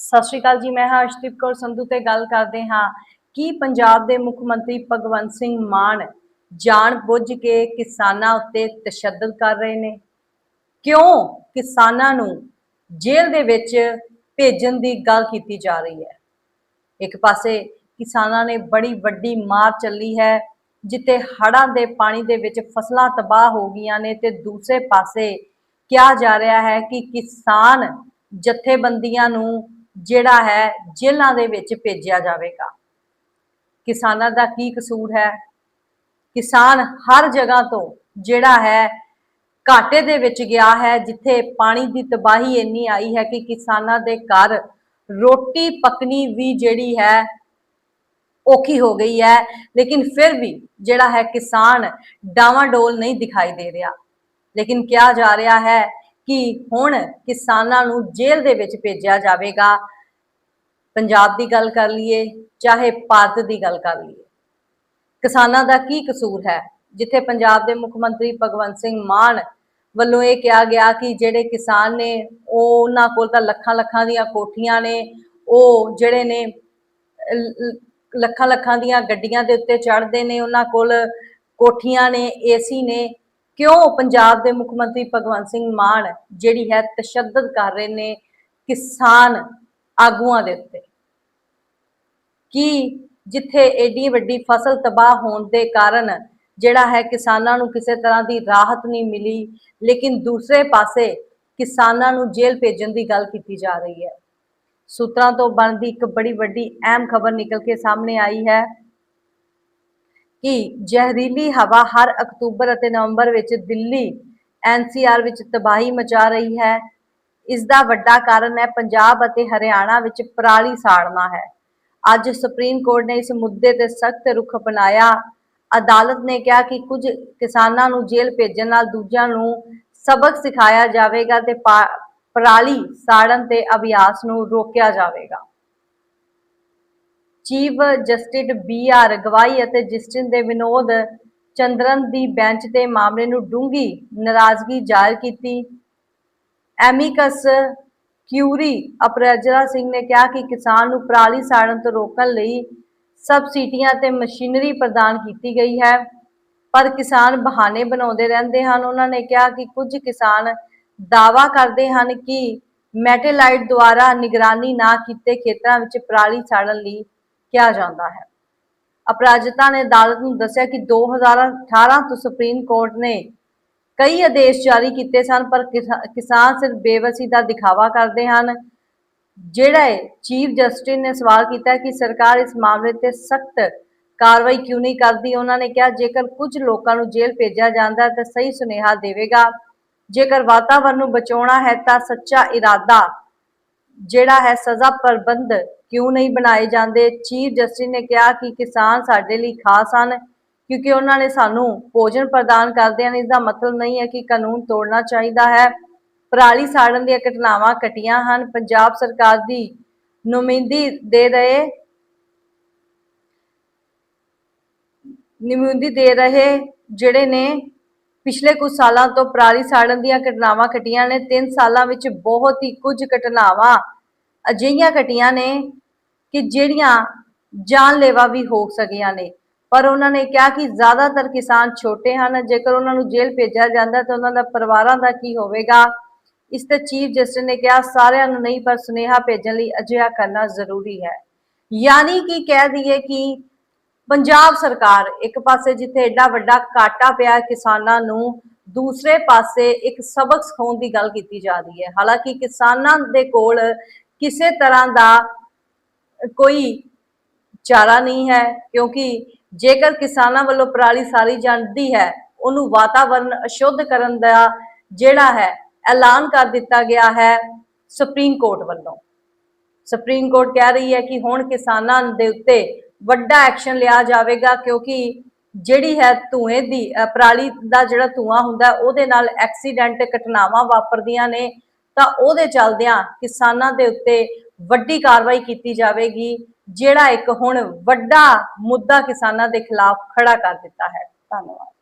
ਸਤਿ ਸ਼੍ਰੀ ਅਕਾਲ ਜੀ, ਮੈਂ ਹਾਂ ਅਰਸ਼ਦੀਪ ਕੌਰ ਸੰਧੂ ਤੇ ਗੱਲ ਕਰਦੇ ਹਾਂ। ਕੀ ਪੰਜਾਬ ਦੇ ਮੁੱਖ ਮੰਤਰੀ ਭਗਵੰਤ ਸਿੰਘ ਮਾਨ ਜਾਣ ਬੁੱਝ ਕੇ ਕਿਸਾਨਾਂ ਉੱਤੇ ਤਸ਼ੱਦਦ ਕਰ ਰਹੇ ਨੇ? ਕਿਉਂ ਕਿਸਾਨਾਂ ਨੂੰ ਜੇਲ੍ਹ ਦੇ ਵਿੱਚ ਭੇਜਣ ਦੀ ਗੱਲ ਕੀਤੀ ਜਾ ਰਹੀ ਹੈ? ਇੱਕ ਪਾਸੇ ਕਿਸਾਨਾਂ ਨੇ ਬੜੀ ਵੱਡੀ ਮਾਰ ਚੱਲੀ ਹੈ, ਜਿੱਥੇ ਹੜਾਂ ਦੇ ਪਾਣੀ ਦੇ ਵਿੱਚ ਫਸਲਾਂ ਤਬਾਹ ਹੋ ਗਈਆਂ ਨੇ ਤੇ ਦੂਸਰੇ ਪਾਸੇ ਕਿਹਾ ਜਾ ਰਿਹਾ ਹੈ ਕਿ ਕਿਸਾਨ ਜਥੇਬੰਦੀਆਂ ਨੂੰ ਜਿਹੜਾ ਹੈ ਜੇਲ੍ਹਾਂ ਦੇ ਵਿੱਚ ਭੇਜਿਆ ਜਾਵੇਗਾ। ਕਿਸਾਨਾਂ ਦਾ ਕੀ ਕਸੂਰ ਹੈ? ਕਿਸਾਨ ਹਰ ਜਗ੍ਹਾ ਤੋਂ ਜਿਹੜਾ ਹੈ ਘਾਟੇ ਦੇ ਵਿੱਚ ਗਿਆ ਹੈ, ਜਿੱਥੇ ਪਾਣੀ ਦੀ ਤਬਾਹੀ ਇੰਨੀ ਆਈ ਹੈ ਕਿ ਕਿਸਾਨਾਂ ਦੇ ਘਰ ਰੋਟੀ ਪਕਣੀ ਵੀ ਜਿਹੜੀ ਹੈ ਔਖੀ ਹੋ ਗਈ ਹੈ। ਲੇਕਿਨ ਫਿਰ ਵੀ ਜਿਹੜਾ ਹੈ ਕਿਸਾਨ ਡਾਵਾਂ ਡੋਲ ਨਹੀਂ ਦਿਖਾਈ ਦੇ ਰਿਹਾ। ਲੇਕਿਨ ਕਿਹਾ ਜਾ ਰਿਹਾ ਹੈ ਕਿ ਹੁਣ ਕਿਸਾਨਾਂ ਨੂੰ ਜੇਲ੍ਹ ਦੇ ਵਿੱਚ ਭੇਜਿਆ ਜਾਵੇਗਾ। ਪੰਜਾਬ ਦੀ ਗੱਲ ਕਰ ਲਈਏ, ਚਾਹੇ ਭਾਰਤ ਦੀ ਗੱਲ ਕਰ ਲਈਏ। ਕਿਸਾਨਾਂ ਦਾ ਕੀ ਕਸੂਰ ਹੈ? ਜਿੱਥੇ ਪੰਜਾਬ ਦੇ ਮੁੱਖ ਮੰਤਰੀ ਭਗਵੰਤ ਸਿੰਘ ਮਾਨ ਵੱਲੋਂ ਇਹ ਕਿਹਾ ਗਿਆ ਕਿ ਜਿਹੜੇ ਕਿਸਾਨ ਨੇ, ਉਹ ਉਹਨਾਂ ਕੋਲ ਤਾਂ ਲੱਖਾਂ ਲੱਖਾਂ ਦੀਆਂ ਕੋਠੀਆਂ ਨੇ, ਉਹ ਜਿਹੜੇ ਨੇ ਲੱਖਾਂ ਲੱਖਾਂ ਦੀਆਂ ਗੱਡੀਆਂ ਦੇ ਉੱਤੇ ਚੜ੍ਹਦੇ ਨੇ, ਉਹਨਾਂ ਕੋਲ ਕੋਠੀਆਂ ਨੇ, ਏਸੀ ਨੇ ਕਿਉਂ ਪੰਜਾਬ ਦੇ ਮੁੱਖ ਮੰਤਰੀ ਭਗਵੰਤ ਸਿੰਘ ਮਾਨ ਜਿਹੜੀ ਹੈ ਤਸ਼ੱਦਦ ਕਰ ਰਹੇ ਨੇ ਕਿਸਾਨ ਆਗੂਆਂ ਦੇ ਉੱਤੇ? ਕਿ ਜਿੱਥੇ ਏਡੀ ਵੱਡੀ ਫਸਲ ਤਬਾਹ ਹੋਣ ਦੇ ਕਾਰਨ ਜਿਹੜਾ ਹੈ ਕਿਸਾਨਾਂ ਨੂੰ ਕਿਸੇ ਤਰ੍ਹਾਂ ਦੀ ਰਾਹਤ ਨਹੀਂ ਮਿਲੀ, ਲੇਕਿਨ ਦੂਸਰੇ ਪਾਸੇ ਕਿਸਾਨਾਂ ਨੂੰ ਜੇਲ੍ਹ ਭੇਜਣ ਦੀ ਗੱਲ ਕੀਤੀ ਜਾ ਰਹੀ ਹੈ। ਸੂਤਰਾਂ ਤੋਂ ਬਣਦੀ ਇੱਕ ਬੜੀ ਵੱਡੀ ਅਹਿਮ ਖਬਰ ਨਿਕਲ ਕੇ ਸਾਹਮਣੇ ਆਈ ਹੈ। ਕਿ ਜ਼ਹਿਰੀਲੀ ਹਵਾ ਹਰ ਅਕਤੂਬਰ ਅਤੇ ਨਵੰਬਰ ਵਿੱਚ ਦਿੱਲੀ ਐਨਸੀਆਰ ਵਿੱਚ ਤਬਾਹੀ ਮਚਾ ਰਹੀ ਹੈ। ਇਸ ਦਾ ਵੱਡਾ ਕਾਰਨ ਹੈ ਪੰਜਾਬ ਅਤੇ ਹਰਿਆਣਾ ਵਿੱਚ ਪਰਾਲੀ ਸਾੜਨਾ ਹੈ। ਅੱਜ ਸੁਪਰੀਮ ਕੋਰਟ ਨੇ ਇਸ ਮੁੱਦੇ ਤੇ ਸਖਤ ਰੁਖ ਅਪਣਾਇਆ। ਅਦਾਲਤ ਨੇ ਕਿਹਾ ਕਿ ਕੁਝ ਕਿਸਾਨਾਂ ਨੂੰ ਜੇਲ੍ਹ ਭੇਜਣ ਨਾਲ ਦੂਜਿਆਂ ਨੂੰ ਸਬਕ ਸਿਖਾਇਆ ਜਾਵੇਗਾ ਤੇ ਪਾ- ਪਰਾਲੀ ਸਾੜਨ ਤੇ ਅਭਿਆਸ ਨੂੰ ਰੋਕਿਆ ਜਾਵੇਗਾ। Chief justice B R Gavai ਅਤੇ ਜਸਟਿਸ ਦੇ ਵਿਨੋਦ ਚੰਦਰਨ ਦੀ ਬੈਂਚ ਤੇ ਮਾਮਲੇ ਨੂੰ ਡੂੰਗੀ ਨਾਰਾਜ਼ਗੀ ਜ਼ਾਹਿਰ ਕੀਤੀ। ਐਮਿਕਸ ਕਿਊਰੀ ਅਪਰਾਜਰਾ ਸਿੰਘ ਨੇ ਕਿਹਾ ਕਿ ਕਿਸਾਨ ਨੂੰ ਪਰਾਲੀ ਸਾੜਨ ਤੋਂ ਰੋਕਣ ਲਈ ਸਬਸਿਡੀਆਂ ਤੇ ਮਸ਼ੀਨਰੀ ਪ੍ਰਦਾਨ ਕੀਤੀ ਗਈ ਹੈ, ਪਰ ਕਿਸਾਨ ਬਹਾਨੇ ਬਣਾਉਂਦੇ ਰਹਿੰਦੇ ਹਨ। ਉਹਨਾਂ ਨੇ ਕਿਹਾ ਕਿ ਕੁਝ ਕਿਸਾਨ ਦਾਵਾ ਕਰਦੇ ਹਨ ਕਿ ਮੈਟੇਲਾਈਟ ਦੁਆਰਾ ਨਿਗਰਾਨੀ ਨਾ ਕੀਤੇ ਖੇਤਰਾਂ ਵਿੱਚ ਪਰਾਲੀ ਸਾੜਨ ਲਈ ਕਿਹਾ ਜਾਂਦਾ ਹੈ। ਅਪਰਾਜਤਾ ਨੇ ਅਦਾਲਤ ਨੂੰ ਦੱਸਿਆ ਕਿ 2018 ਤੋਂ ਸੁਪਰੀਮ ਕੋਰਟ ਨੇ ਕਈ ਆਦੇਸ਼ ਜਾਰੀ ਕੀਤੇ ਸਨ, ਪਰ ਕਿਸਾਨ ਸਿਰਫ ਬੇਵਸੀ ਦਾ ਦਿਖਾਵਾ ਕਰਦੇ ਹਨ। ਜਿਹੜਾ ਚੀਫ ਜਸਟਿਸ ਨੇ ਸਵਾਲ ਕੀਤਾ ਕਿ ਸਰਕਾਰ ਇਸ ਮਾਮਲੇ ਤੇ ਸਖਤ ਕਾਰਵਾਈ ਕਿਉਂ ਨਹੀਂ ਕਰਦੀ? ਉਹਨਾਂ ਨੇ ਕਿਹਾ, ਜੇਕਰ ਕੁਝ ਲੋਕਾਂ ਨੂੰ ਜੇਲ੍ਹ ਭੇਜਿਆ ਜਾਂਦਾ ਤਾਂ ਸਹੀ ਸੁਨੇਹਾ ਦੇਵੇਗਾ। ਜੇਕਰ ਵਾਤਾਵਰਣ ਨੂੰ ਬਚਾਉਣਾ ਹੈ ਤਾਂ ਸੱਚਾ ਇਰਾਦਾ ਜਿਹੜਾ ਹੈ ਸਜ਼ਾ ਪ੍ਰਬੰਧ ਕਿਉਂ ਨਹੀਂ ਬਣਾਏ ਜਾਂਦੇ? ਚੀਫ ਜਸਟਿਸ ਨੇ ਕਿਹਾ ਕਿ ਕਿਸਾਨ ਸਾਡੇ ਲਈ ਖਾਸ ਹਨ, ਕਿਉਂਕਿ ਉਹਨਾਂ ਨੇ ਸਾਨੂੰ ਭੋਜਨ ਪ੍ਰਦਾਨ ਕਰਦੇ ਹਨ ਇਸ ਦਾ ਮਤਲਬ ਨਹੀਂ ਹੈ ਕਿ ਕਾਨੂੰਨ ਤੋੜਨਾ ਚਾਹੀਦਾ ਹੈ। ਪਰਾਲੀ ਸਾੜਨ ਦੀਆਂ ਘਟਨਾਵਾਂ ਘਟੀਆਂ ਹਨ। ਪੰਜਾਬ ਸਰਕਾਰ ਦੀ ਨੁਮਾਇੰਦੀ ਦੇ ਰਹੇ ਨੁਮਾਇੰਦੀ ਦੇ ਰਹੇ ਜਿਹੜੇ ਨੇ ਪਿਛਲੇ ਕੁਝ ਸਾਲਾਂ ਤੋਂ ਪਰਾਲੀ ਸਾੜਨ ਦੀਆਂ ਘਟਨਾਵਾਂ ਘਟੀਆਂ ਨੇ। 3 ਸਾਲਾਂ ਵਿੱਚ ਬਹੁਤ ਹੀ ਕੁਝ ਘਟਨਾਵਾਂ ਅਜਿਹੀਆਂ ਘਟੀਆਂ ਨੇ ਕਿ ਜਿਹੜੀਆਂ ਜਾਨਲੇਵਾ ਵੀ ਹੋ ਸਕੀਆਂ ਨੇ। ਪਰ ਉਹਨਾਂ ਨੇ ਕਿਹਾ ਕਿ ਜ਼ਿਆਦਾਤਰ ਕਿਸਾਨ ਛੋਟੇ ਹਨ। ਜੇਕਰ ਉਹਨਾਂ ਨੂੰ ਜੇਲ੍ਹ ਭੇਜਿਆ ਜਾਂਦਾ ਤਾਂ ਉਹਨਾਂ ਦਾ ਪਰਿਵਾਰਾਂ ਦਾ ਕੀ ਹੋਵੇਗਾ? ਇਸ ਤੇ ਚੀਫ ਜਸਟਿਸ ਨੇ ਕਿਹਾ, ਸਾਰਿਆਂ ਨੂੰ ਨਹੀਂ, ਪਰ ਸੁਨੇਹਾ ਭੇਜਣ ਲਈ ਅਜਿਹਾ ਕਰਨਾ ਜ਼ਰੂਰੀ ਹੈ। ਯਾਨੀ ਕਿ ਕਹਿ ਦਈਏ ਕਿ ਪੰਜਾਬ ਸਰਕਾਰ ਇੱਕ ਪਾਸੇ ਜਿੱਥੇ ਐਡਾ ਵੱਡਾ ਘਾਟਾ ਪਿਆ ਕਿਸਾਨਾਂ ਨੂੰ ਦੂਸਰੇ ਪਾਸੇ ਇੱਕ ਸਬਕ ਸਿਖਾਉਣ ਦੀ ਗੱਲ ਕੀਤੀ ਜਾ ਰਹੀ ਹੈ। ਹਾਲਾਂਕਿ ਕਿਸਾਨਾਂ ਦੇ ਕੋਲ ਕਿਸੇ ਤਰ੍ਹਾਂ ਦਾ ਕੋਈ ਚਾਰਾ ਨਹੀਂ ਹੈ, ਕਿਉਂਕਿ ਜੇਕਰ ਕਿਸਾਨਾਂ ਵੱਲੋਂ ਪਰਾਲੀ ਸਾਰੀ ਜਾਂਦੀ ਹੈ, ਉਹਨੂੰ ਵਾਤਾਵਰਣ ਅਸ਼ੁੱਧ ਕਰਨ ਦਾ ਜਿਹੜਾ ਹੈ, ਐਲਾਨ ਕਰ ਦਿੱਤਾ ਗਿਆ ਹੈ ਸੁਪਰੀਮ ਕੋਰਟ ਵੱਲੋਂ। ਸੁਪਰੀਮ ਕੋਰਟ ਕਹਿ ਰਹੀ ਹੈ ਕਿ ਹੁਣ ਕਿਸਾਨਾਂ ਦੇ ਉੱਤੇ ਵੱਡਾ ਐਕਸ਼ਨ ਲਿਆ ਜਾਵੇਗਾ, ਕਿਉਂਕਿ ਜਿਹੜੀ ਹੈ ਧੂਏ ਦੀ ਪਰਾਲੀ ਦਾ ਜਿਹੜਾ ਧੂਆਂ ਹੁੰਦਾ, ਉਹਦੇ ਨਾਲ ਐਕਸੀਡੈਂਟ ਘਟਨਾਵਾਂ ਵਾਪਰਦੀਆਂ ਨੇ। ਤਾਂ ਉਹਦੇ ਚਲਦਿਆਂ ਕਿਸਾਨਾਂ ਦੇ ਉੱਤੇ ਵੱਡੀ ਕਾਰਵਾਈ ਕੀਤੀ ਜਾਵੇਗੀ, ਜਿਹੜਾ ਇੱਕ ਹੁਣ ਵੱਡਾ ਮੁੱਦਾ ਕਿਸਾਨਾਂ ਦੇ ਖਿਲਾਫ ਖੜਾ ਕਰ ਦਿੱਤਾ ਹੈ। ਧੰਨਵਾਦ।